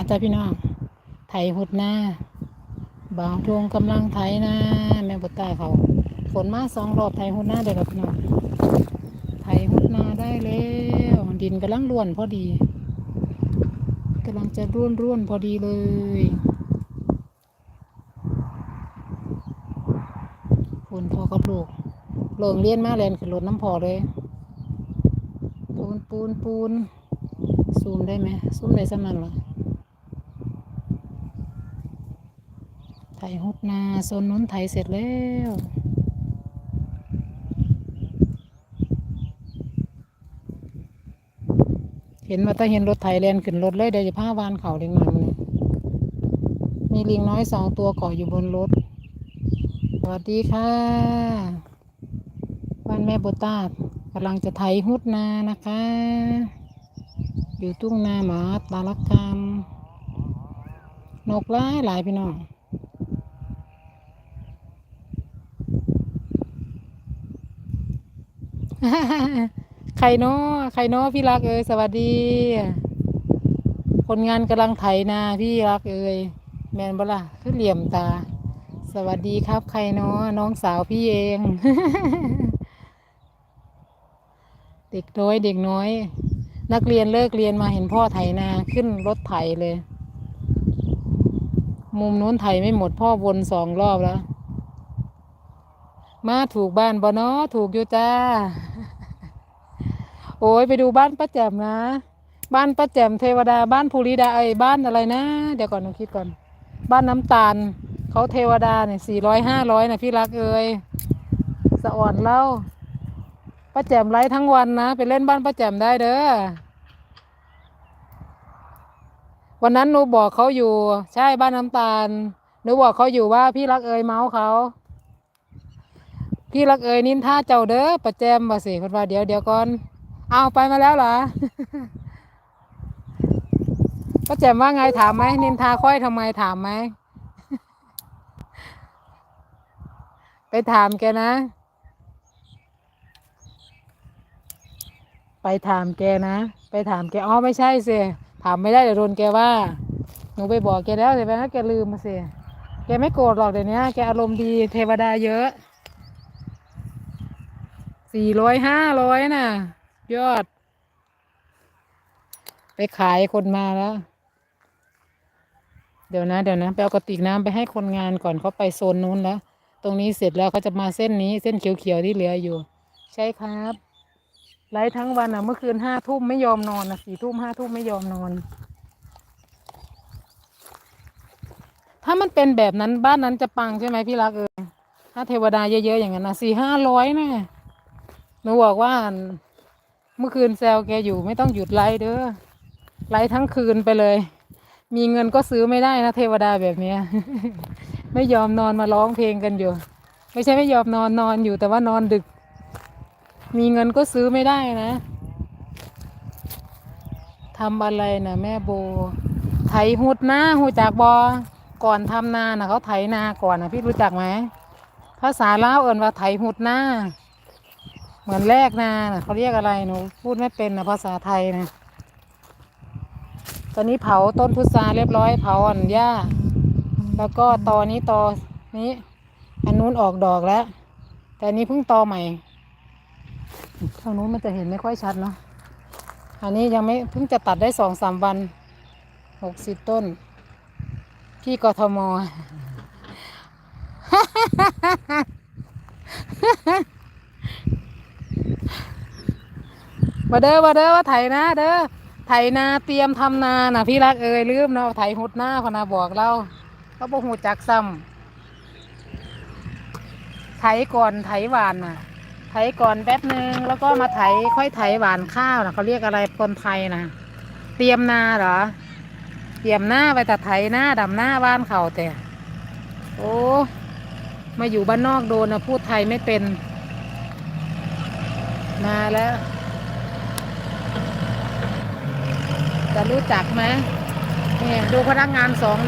มาจ้าพี่น้องไถหุดหน้าบ่าวทวงกำลังไถนาแม่บดตาเขาฝนมาสองรอบไถหุดหน้าเด็กแล้วพี่น้องไถหุดหน้าได้แล้วดินกำลังร่วนพอดีกำลังจะร่วนร่วนพอดีเลยฝนพอกับลูกเลิงเลี้ยนมาแลนขึ้นรถน้ำพอเลย ปูนปูนปูนซูมได้ไหมซูมได้สมันเหรอ ไถฮุดนาโซนนู้นไถเสร็จแล้วเห็นว่าถ้าเห็นรถไถแลนขึ้นรถเลยเดี๋ยวจะพาวานเขาเล็งหน่อยมันมีลิงน้อยสองตัวเกาะอยู่บนรถ สวัสดีค่ะบ้านแม่โบตากำลังจะไถฮุดนานะคะ อยู่ทุ่งนาหมาตาลกรรมนกหลายหลายพี่น้อง ใครเนาะใครเนาะพี่รักเอ้ยสวัสดี คนงานกำลังไถนาพี่รักเอ้ยแมนบล่ะคือเหลี่ยมตา สวัสดีครับใครเนาะน้องสาวพี่เอง เด็กน้อยเด็กน้อย นักเรียนเลิกเรียนมาเห็นพ่อไถนาขึ้นรถไถเลย มุมนู้นไถไม่หมดพ่อวนสองรอบแล้ว มาถูกบ้านบ่เนาะถูกอยู่จ้า โอ้ยไปดูบ้านป้าแจ่มนะ บ้านป้าแจ่มเทวดาบ้านภูริดาไอ้บ้านอะไรนะ เดี๋ยวก่อนหนูคิดก่อน บ้านน้ำตาลเขาเทวดาเนี่ยสี่ร้อยห้าร้อยนะพี่รักเอ้ยสะอ่อนเล่าป้าแจ่มไลฟ์ทั้งวันนะไปเล่นบ้านป้าแจ่มได้เด้อวันนั้นหนูบอกเขาอยู่ ใช่บ้านน้ำตาลหนูบอกเขาอยู่ว่าพี่รักเอยเมาส์เขา พี่รักเอยนินท่าเจ้าเด้อประแจมมาสิคนว่าเดี๋ยวเดี๋ยวก่อน เอาไปมาแล้วเหรอป้าแจมว่าไงถามไหมนินทาค่อยทำไมถามไหม ไปถามแกนะ ไปถามแกนะ ไปถามแกอ๋อไม่ใช่สิถามไม่ได้เดี๋ยวโดนแกว่าหนูไปบอกแกแล้วแต่แม่แกลืมมาสิแกไม่โกรธหรอกเดี๋ยวนี้แกอารมณ์ดีเทวดาเยอะ สี่ร้อยห้าร้อยน่ะ ยอด ไปขายคนมาแล้ว เดี๋ยวนะ เดี๋ยวนะ ไปเอากระติกน้ำไปให้คนงานก่อนเขาไปโซนนู้นแล้ว ตรงนี้เสร็จแล้วเขาจะมาเส้นนี้เส้นเขียวๆที่เหลืออยู่ ใช่ครับไลฟ์ทั้งวันอะ เมื่อคืนห้าทุ่มไม่ยอมนอนนะสี่ทุ่มห้าทุ่มไม่ยอมนอน ถ้ามันเป็นแบบนั้นบ้านนั้นจะปังใช่ไหมพี่รักเออถ้าเทวดาเยอะๆอย่างนั้นนะสี่ห้าร้อยนะ หนูบอกว่าเมื่อคืนแซวแกอยู่ไม่ต้องหยุดไลฟ์เด้อไลฟ์ทั้งคืนไปเลย มีเงินก็ซื้อไม่ได้นะเทวดาแบบเนี้ย ไม่ยอมนอนมาร้องเพลงกันอยู่ ไม่ใช่ไม่ยอมนอนนอนอยู่แต่ว่านอนดึก มีเงินก็ซื้อไม่ได้นะทำอะไรนะแม่โบ ไถหุดนาหูจากบอก่อนทำนานะเขาไถนาก่อนนะพี่รู้จักไหมภาษาลาวเอิ้นว่าไถหุดหน้า เหมือนแรกนานะเขาเรียกอะไรหนูพูดไม่เป็นนะภาษาไทยนะ ตอนนี้เผาต้นพุทราเรียบร้อยเผาอ่อนหญ้า แล้วก็ตอนี้ตอนี้ อันนู้นออกดอกแล้ว แต่นนี้เพิ่งตอใหม่ทางนู้นมันจะเห็นไม่ค่อยชัดเนาะอันนี้ยังไม่เพิ่งจะตัดได้สองสามวันหกสิบต้น ที่กทม มาเด้อมาเด้อว่าไถนาเด้อไถนาเตรียมทำนาน่ะพี่รักเอ้ยลืมเนาะไถหุดหน้าพอนาบอกเราเขาบอกหูจักซ้ำไถก่อนไถหวานน่ะ ไถก่อนแป๊บนึงแล้วก็มาไถค่อยไถหวานข้าวนะเขาเรียกอะไรคนไทยนะเตรียมนาเหรอ เตรียมหน้าไปแต่ไถหน้าดำหน้าบ้านเขาแต่โอ้มาอยู่บ้านนอกโดนนะพูดไทยไม่เป็น มาแล้ว จะรู้จักไหมเนี่ยดูพนักงานสอง